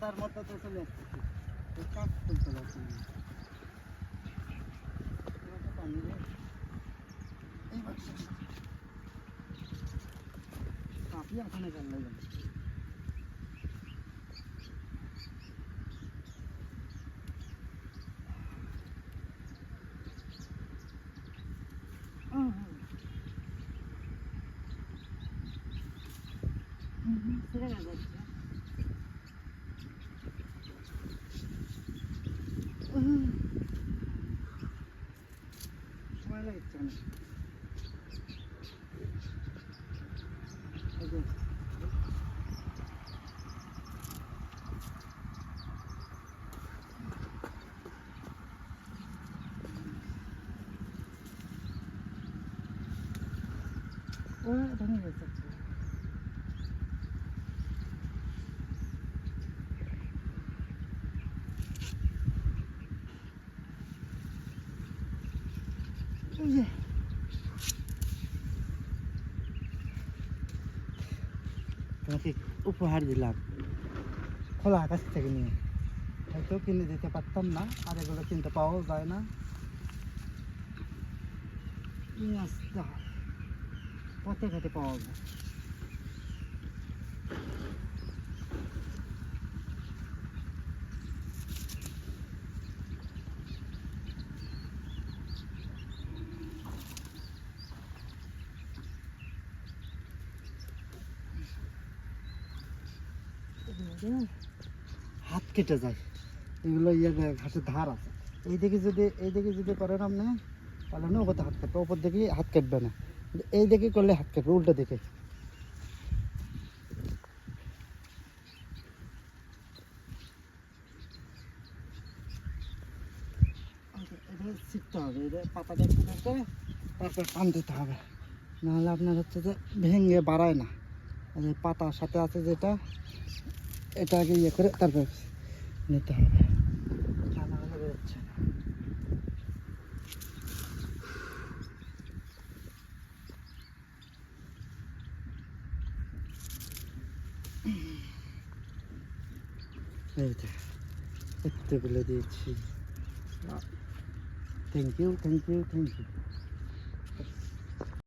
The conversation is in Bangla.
কাদার মধ্যে তো চলে আসছে কাজ তুলতে পারছি না এবার তো পানি রে। 오늘 너무 멋있었지. তোমাকে উপহার দিলাম। খোলা আকাশ থেকে নিয়ে। হয়তো কিনে দিতে পারতাম না, আর এগুলো কিনতে পাওয়াও যায় না। নিয়ে আসতে হয়। পথে ঘাটে পাওয়া যায়। হাত কেটে যায়। এগুলো ইয়ে ঘাসের ধার আছে। এই দিকে যদি এই দিকে যদি করেন আপনি, তাহলে না ওপর হাত কাটবে। ওপর দিকে হাত কাটবে না। এই দিকে করলে হাত কাটবে, উল্টো দিকে। শিখতে হবে, এটা টান দিতে হবে। নাহলে আপনার হচ্ছে যে ভেঙে বাড়ায় না। পাতার সাথে আছে যেটা এটা আগে ইয়ে করে, তারপর নিতে হবে তা না হলে বেরোচ্ছে না। এই যে এতগুলো দিয়েছি thank you thank you thank you